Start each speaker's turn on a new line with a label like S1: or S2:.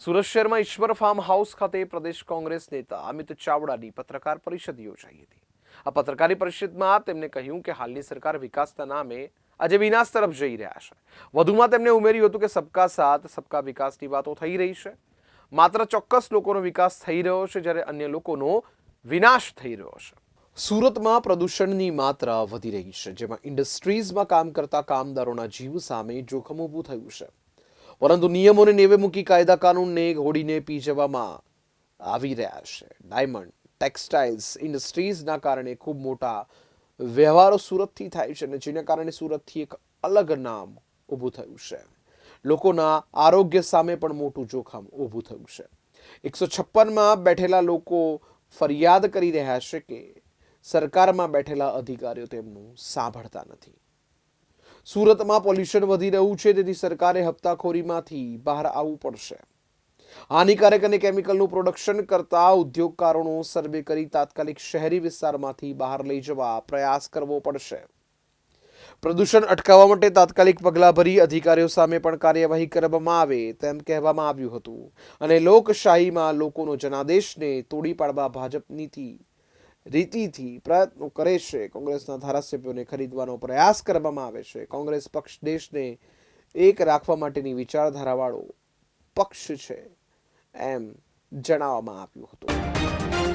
S1: સુરત શહેરમાં ઈશ્વર farm house ખાતે પ્રદેશ કોંગ્રેસ નેતા અમિત ચાવડાની પત્રકાર પરિષદ યોજાઈ હતી. આ પત્રકારી પરિષદમાં તેમણે કહ્યું કે હાલની સરકાર વિકાસના નામે આજે વિનાશ તરફ જઈ રહ્યા છે. વધુમાં તેમણે ઉમેર્યું હતું કે સબકા સાથ, સબકા વિકાસની વાતો થઈ રહી છે. માત્ર ચોક્કસ લોકોનો વિકાસ થઈ રહ્યો છે, જ્યારે અન્ય લોકોનો વિનાશ થઈ રહ્યો છે. સુરતમાં પ્રદૂષણની માત્રા વધી રહી છે, જેમાં ઇન્ડસ્ટ્રીઝમાં કામ કરતા કામદારોના જીવ સામે જોખમ ઊભું થયું છે. પરંતુ નિયમોને નેવે મૂકી કાયદા કાનૂનને ઘોડીને પી જવામાં આવી રહ્યા છે. ડાયમંડ ટેક્સટાઇલ્સ ઇન્ડસ્ટ્રીઝના કારણે ખૂબ મોટા વ્યવહારો સુરતથી થાય છે અને જેના કારણે સુરતથી એક અલગ નામ ઊભું થયું છે. લોકોના આરોગ્ય સામે પણ મોટું જોખમ ઊભું થયું છે. એકસો છપ્પનમાં બેઠેલા લોકો ફરિયાદ કરી રહ્યા છે કે સરકારમાં બેઠેલા અધિકારીઓ તેમનું સાંભળતા નથી. સુરતમાં પોલ્યુશન વધી રહ્યું છે, તેથી સરકારે હપ્તાખોરીમાંથી બહાર આવવું પડશે. હાનિકારક અને કેમિકલનું પ્રોડક્શન કરતા ઉદ્યોગકારોનો સર્વે કરી તાત્કાલિક શહેરી વિસ્તારમાંથી બહાર લઈ જવા પ્રયાસ કરવો પડશે. પ્રદૂષણ અટકાવવા માટે તાત્કાલિક પગલાં ભરી અધિકારીઓ સામે પણ કાર્યવાહી કરવામાં આવે તેમ કહેવામાં આવ્યું હતું. અને લોકશાહીમાં લોકોનો જનાદેશને તોડી પાડવા ભાજપ નીતિ રીતિથી પ્રયત્નો કરે છે કોંગ્રેસના ધારાસભ્યોને ખરીદવાનો પ્રયાસ કરવામાં આવે છે. કોંગ્રેસ પક્ષ દેશને એક રાખવા માટેની વિચારધારાવાળો પક્ષ છે એમ જણાવવામાં આવ્યું હતું.